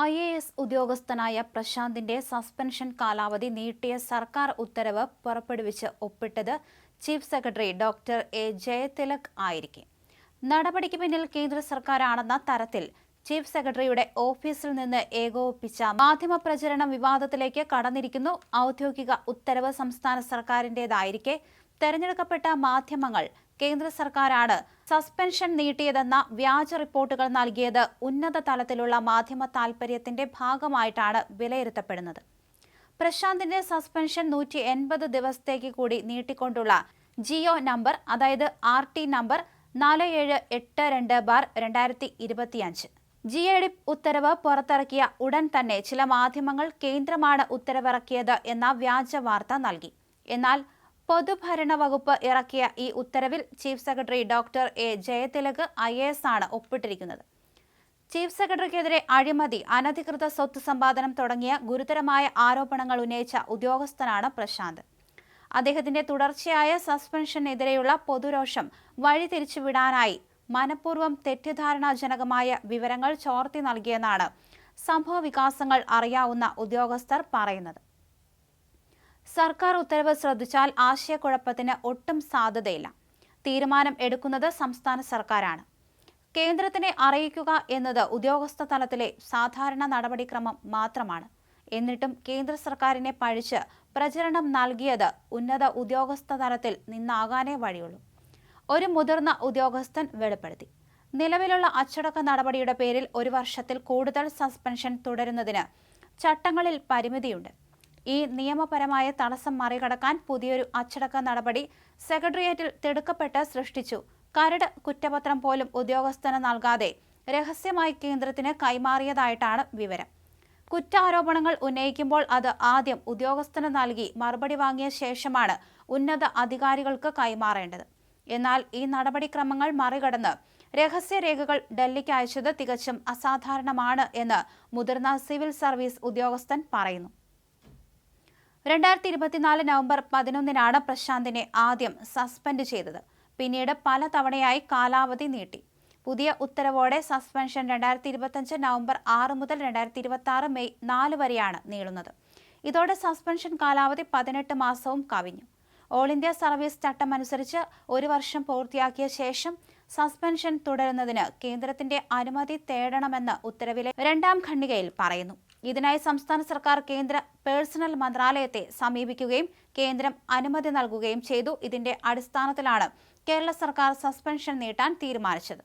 I A S ഉദ്യോഗസ്ഥനായ പ്രശാന്തിന്റെ suspension കാലാവധി നീട്ടിയ സർക്കാർ ഉത്തരവ് പുറപ്പെടുവിച്ച് ഒപ്പിട്ടത് chief secretary doctor A Jayathilak ആയിരിക്കെ. നടപടിക്ക് പിന്നിൽ കേന്ദ്ര സർക്കാരാണെന്ന തരത്തിൽ ചീഫ് സെക്രട്ടറിയുടെ ഓഫീസിൽ നിന്ന് ഏകോപിപ്പിച്ച മാധ്യമപ്രചരണം വിവാദത്തിലേക്ക് കടന്നിരിക്കുന്നു. ഔദ്യോഗിക ഉത്തരവ് സംസ്ഥാന സർക്കാരിന്റേതായിരിക്കെ. തെരഞ്ഞെടുക്കപ്പെട്ട മാധ്യമങ്ങൾ കേന്ദ്ര സർക്കാരാണ് സസ്പെൻഷൻ നീട്ടിയതെന്ന വ്യാജ റിപ്പോർട്ടുകൾ നൽകിയത് ഉന്നത തലത്തിലുള്ള മാധ്യമ താൽപര്യത്തിന്റെ ഭാഗമായിട്ടാണ് വിലയിരുത്തപ്പെടുന്നത്. പ്രശാന്തിന്റെ സസ്പെൻഷൻ നൂറ്റി എൺപത് ദിവസത്തേക്ക് കൂടി നീട്ടിക്കൊണ്ടുള്ള ജിയോ നമ്പർ അതായത് ആർ ടി നമ്പർ നാല് ഏഴ് എട്ട് രണ്ട് ബാർ രണ്ടായിരത്തി ഇരുപത്തിയഞ്ച്. ജി എ ഡി ഉത്തരവ് പുറത്തിറക്കിയ ഉടൻ തന്നെ ചില മാധ്യമങ്ങൾ കേന്ദ്രമാണ് ഉത്തരവിറക്കിയത് എന്ന വ്യാജ വാർത്ത നൽകി. എന്നാൽ പൊതുഭരണ വകുപ്പ് ഇറക്കിയ ഈ ഉത്തരവിൽ chief secretary doctor A Jayathilak I A S ആണ് ഒപ്പിട്ടിരിക്കുന്നത്. ചീഫ് സെക്രട്ടറിക്കെതിരെ അഴിമതി അനധികൃത സ്വത്ത് സമ്പാദനം തുടങ്ങിയ ഗുരുതരമായ ആരോപണങ്ങൾ ഉന്നയിച്ച ഉദ്യോഗസ്ഥനാണ് പ്രശാന്ത്. അദ്ദേഹത്തിന്റെ തുടർച്ചയായ സസ്പെൻഷനെതിരെയുള്ള പൊതുരോഷം വഴിതിരിച്ചുവിടാനായി മനഃപൂർവം തെറ്റിദ്ധാരണാജനകമായ വിവരങ്ങൾ ചോർത്തി നൽകിയെന്നാണ് സംഭവ വികാസങ്ങൾ അറിയാവുന്ന ഉദ്യോഗസ്ഥർ പറയുന്നത്. സർക്കാർ ഉത്തരവ് ശ്രദ്ധിച്ചാൽ ആശയക്കുഴപ്പത്തിന് ഒട്ടും സാധ്യതയില്ല. തീരുമാനം എടുക്കുന്നത് സംസ്ഥാന സർക്കാരാണ്. കേന്ദ്രത്തിനെ അറിയിക്കുക എന്നത് ഉദ്യോഗസ്ഥ തലത്തിലെ സാധാരണ നടപടിക്രമം മാത്രമാണ്. എന്നിട്ടും കേന്ദ്ര സർക്കാരിനെ പഴിച്ച് പ്രചരണം നൽകിയത് ഉന്നത ഉദ്യോഗസ്ഥ തലത്തിൽ നിന്നാകാനേ വഴിയുള്ളൂ. ഒരു മുതിർന്ന ഉദ്യോഗസ്ഥൻ വെളിപ്പെടുത്തി. നിലവിലുള്ള അച്ചടക്ക നടപടിയുടെ പേരിൽ ഒരു വർഷത്തിൽ കൂടുതൽ സസ്പെൻഷൻ തുടരുന്നതിന് ചട്ടങ്ങളിൽ പരിമിതിയുണ്ട്. ഈ നിയമപരമായ തടസ്സം മറികടക്കാൻ പുതിയൊരു അച്ചടക്ക നടപടി സെക്രട്ടേറിയറ്റിൽ തിടുക്കപ്പെട്ട് സൃഷ്ടിച്ചു. കരട് കുറ്റപത്രം പോലും ഉദ്യോഗസ്ഥന് നൽകാതെ രഹസ്യമായി കേന്ദ്രത്തിന് കൈമാറിയതായിട്ടാണ് വിവരം. കുറ്റാരോപണങ്ങൾ ഉന്നയിക്കുമ്പോൾ അത് ആദ്യം ഉദ്യോഗസ്ഥന് നൽകി മറുപടി വാങ്ങിയ ശേഷമാണ് ഉന്നത അധികാരികൾക്ക് കൈമാറേണ്ടത്. എന്നാൽ ഈ നടപടിക്രമങ്ങൾ മറികടന്ന് രഹസ്യരേഖകൾ ഡൽഹിക്ക് അയച്ചത് തികച്ചും അസാധാരണമാണ് എന്ന് മുതിർന്ന സിവിൽ സർവീസ് ഉദ്യോഗസ്ഥൻ പറയുന്നു. രണ്ടായിരത്തി ഇരുപത്തിനാല് നവംബർ പതിനൊന്നിനാണ് പ്രശാന്തിനെ ആദ്യം സസ്പെൻഡ് ചെയ്തത്. പിന്നീട് പല തവണയായി കാലാവധി നീട്ടി. പുതിയ ഉത്തരവോടെ സസ്പെൻഷൻ രണ്ടായിരത്തി ഇരുപത്തഞ്ച് നവംബർ ആറ് മുതൽ രണ്ടായിരത്തി ഇരുപത്തി ആറ് മെയ് നാല് വരെയാണ് നീളുന്നത്. ഇതോടെ സസ്പെൻഷൻ കാലാവധി പതിനെട്ട് മാസവും കവിഞ്ഞു. ഓൾ ഇന്ത്യ സർവീസ് ചട്ടം അനുസരിച്ച് ഒരു വർഷം പൂർത്തിയാക്കിയ ശേഷം സസ്പെൻഷൻ തുടരുന്നതിന് കേന്ദ്രത്തിന്റെ അനുമതി തേടണമെന്ന് ഉത്തരവിലെ രണ്ടാം ഖണ്ഡികയിൽ പറയുന്നു. ഇതിനായി സംസ്ഥാന സർക്കാർ കേന്ദ്ര പേഴ്സണൽ മന്ത്രാലയത്തെ സമീപിക്കുകയും കേന്ദ്രം അനുമതി നൽകുകയും ചെയ്തു. ഇതിന്റെ അടിസ്ഥാനത്തിലാണ് കേരള സർക്കാർ സസ്പെൻഷൻ നീട്ടാൻ തീരുമാനിച്ചത്.